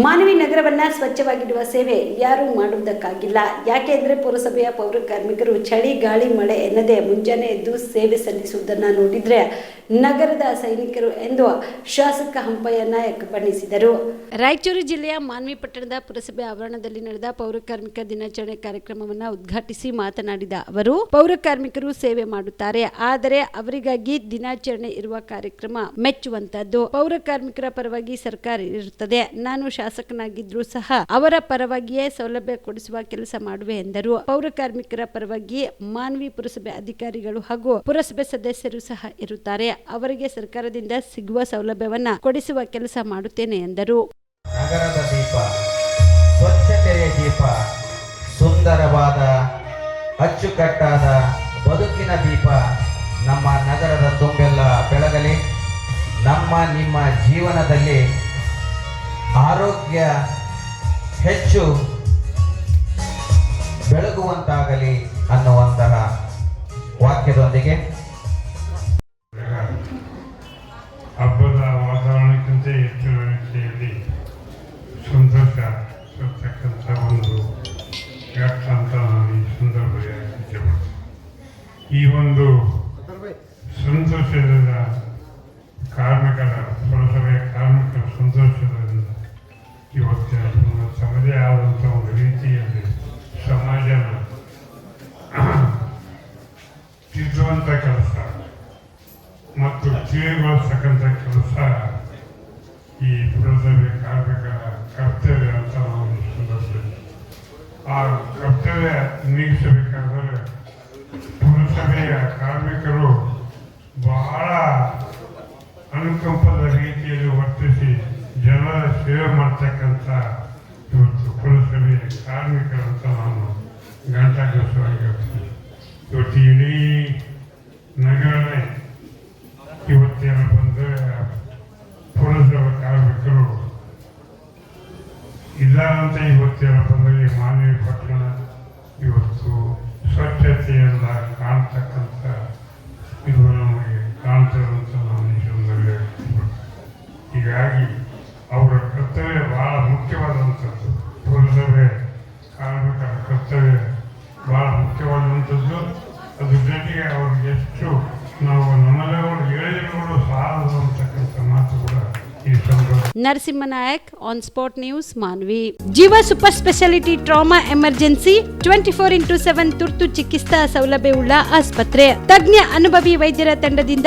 ಮಾನವಿ ನಗರವನ್ನ ಸ್ವಚ್ಛವಾಗಿಡುವ ಸೇವೆ ಯಾರೂ ಮಾಡುವುದಕ್ಕಾಗಿಲ್ಲ. ಯಾಕೆಂದ್ರೆ ಪುರಸಭೆಯ ಪೌರ ಕಾರ್ಮಿಕರು ಚಳಿ, ಗಾಳಿ, ಮಳೆ ಎನ್ನದೆ ಮುಂಜಾನೆ ಎದ್ದು ಸೇವೆ ಸಲ್ಲಿಸುವುದನ್ನ ನೋಡಿದ್ರೆ ನಗರದ ಸೈನಿಕರು ಎಂದು ಶಾಸಕ ಹಂಪಯ್ಯ ನಾಯಕ್ ಬಣ್ಣಿಸಿದರು. ರಾಯಚೂರು ಜಿಲ್ಲೆಯ ಮಾನ್ವಿ ಪಟ್ಟಣದ ಪುರಸಭೆ ಆವರಣದಲ್ಲಿ ನಡೆದ ಪೌರ ಕಾರ್ಮಿಕ ದಿನಾಚರಣೆ ಕಾರ್ಯಕ್ರಮವನ್ನು ಉದ್ಘಾಟಿಸಿ ಮಾತನಾಡಿದ ಅವರು, ಪೌರ ಕಾರ್ಮಿಕರು ಸೇವೆ ಮಾಡುತ್ತಾರೆ, ಆದರೆ ಅವರಿಗಾಗಿ ದಿನಾಚರಣೆ ಇರುವ ಕಾರ್ಯಕ್ರಮ ಮೆಚ್ಚುವಂತದ್ದು ಪೌರ ಕಾರ್ಮಿಕರ ಪರವಾಗಿ ಸರ್ಕಾರ ಇರುತ್ತದೆ. ನಾನು ಶಾಸಕನಾಗಿದ್ರೂ ಸಹ ಅವರ ಪರವಾಗಿಯೇ ಸೌಲಭ್ಯ ಕೊಡಿಸುವ ಕೆಲಸ ಮಾಡುವೆ ಎಂದರು. ಪೌರ ಕಾರ್ಮಿಕರ ಪರವಾಗಿ ಮಾನ್ವಿ ಪುರಸಭೆ ಅಧಿಕಾರಿಗಳು ಹಾಗೂ ಪುರಸಭೆ ಸದಸ್ಯರು ಸಹ ಇರುತ್ತಾರೆ. ಅವರಿಗೆ ಸರ್ಕಾರದಿಂದ ಸಿಗುವ ಸೌಲಭ್ಯವನ್ನ ಕೊಡಿಸುವ ಕೆಲಸ ಮಾಡುತ್ತೇನೆ ಎಂದರು. ನಗರದ ದೀಪ, ಸ್ವಚ್ಛತೆಯ ದೀಪ, ಸುಂದರವಾದ, ಅಚ್ಚುಕಟ್ಟಾದ ಬದುಕಿನ ದೀಪ ನಮ್ಮ ನಗರದ ತುಂಬೆಲ್ಲ ಬೆಳಗಲಿ. ನಮ್ಮ ನಿಮ್ಮ ಜೀವನದಲ್ಲಿ ಆರೋಗ್ಯ ಹೆಚ್ಚು ಬೆಳಗುವಂತಾಗಲಿ ಅನ್ನುವಂತಹ ವಾಕ್ಯದೊಂದಿಗೆ. ಹಬ್ಬದ ವಾತಾವರಣಕ್ಕಿಂತ ಹೆಚ್ಚು ವ್ಯವಸ್ಥೆಯಲ್ಲಿ ಸಂತೋಷ ಇರ್ತಕ್ಕಂಥ ಒಂದು ವ್ಯಕ್ತ ಅಂತ ನಾನು ಈ ಸಂದರ್ಭದಲ್ಲಿ ಈ ಒಂದು ಸಂತೋಷದ ತಿದ್ದುವಂಥ ಕೆಲಸ ಮತ್ತು ತಿಳಿಗೊಳಿಸ್ತಕ್ಕಂಥ ಕೆಲಸ ಈ ಪುರಸಭೆ ಕಾರ್ಮಿಕರ ಕರ್ತವ್ಯ ಅಂತ ನಾವು ಸಂದರ್ಭದಲ್ಲಿ ಆ ಕರ್ತವ್ಯ ನೀಗಿಸಬೇಕಾದರೆ ಪುರಸಭೆಯ ಕಾರ್ಮಿಕರು ಬಹಳ ಅನುಕಂಪದ ರೀತಿಯಲ್ಲಿ ವರ್ತಿಸಿ ಜನರ ಸೇವೆ ಮಾಡ್ತಕ್ಕಂಥ ಇವತ್ತು ಪುರಸಭೆಯ ಕಾರ್ಮಿಕರಂತ ನಾನು ಘಂಟಾಘೋಷವಾಗಿ ಹೇಳ್ತೀನಿ. ಇವತ್ತು ಇಡೀ ನಗರನೇ ಇವತ್ತೇನಪ್ಪ ಬಂದರೆ ಪುರಸಭೆ ಕಾರ್ಮಿಕರು ಇಲ್ಲ ಅಂತ ಇವತ್ತೇನಪ್ಪ ಬಂದರೆ ಮಾನವಿ ಪಟ್ಟಣ ಇವತ್ತು ಸ್ವಚ್ಛತೆಯಿಂದ ಕಾಣ್ತಕ್ಕಂಥ ಇದು ನಮಗೆ ನಾನು ಈ ಸಂದರ್ಭದಲ್ಲಿ ಹೀಗಾಗಿ ಅವರ ಕರ್ತವ್ಯ ಬಹಳ ಮುಖ್ಯವಾದಂಥದ್ದು. ಪುರಸಭೆ ಕಾರ್ಮಿಕರ ಕರ್ತವ್ಯ ಬಹಳ ಮುಖ್ಯವಾದಂಥದ್ದು ಅದ್ರ ಜೊತೆಗೆ ಅವ್ರಿಗೆ ಎಷ್ಟು ನಾವು ನಮ್ಮೆಲ್ಲರೂ ಹೇಳಿದ್ರು ಸಾಲದು ಅಂತಕ್ಕಂಥ ಮಾತು ಕೂಡ ಈ ಸಂದರ್ಭ Narasimhanayak on spot news Manvi Jeeva super speciality trauma emergency, twenty four into seven ತುರ್ತು ಚಿಕಿತ್ಸಾ ಸೌಲಭ್ಯವುಳ್ಳ ಆಸ್ಪತ್ರೆ. ತಜ್ಞ ಅನುಭವಿ ವೈದ್ಯರ ತಂಡದಿಂದ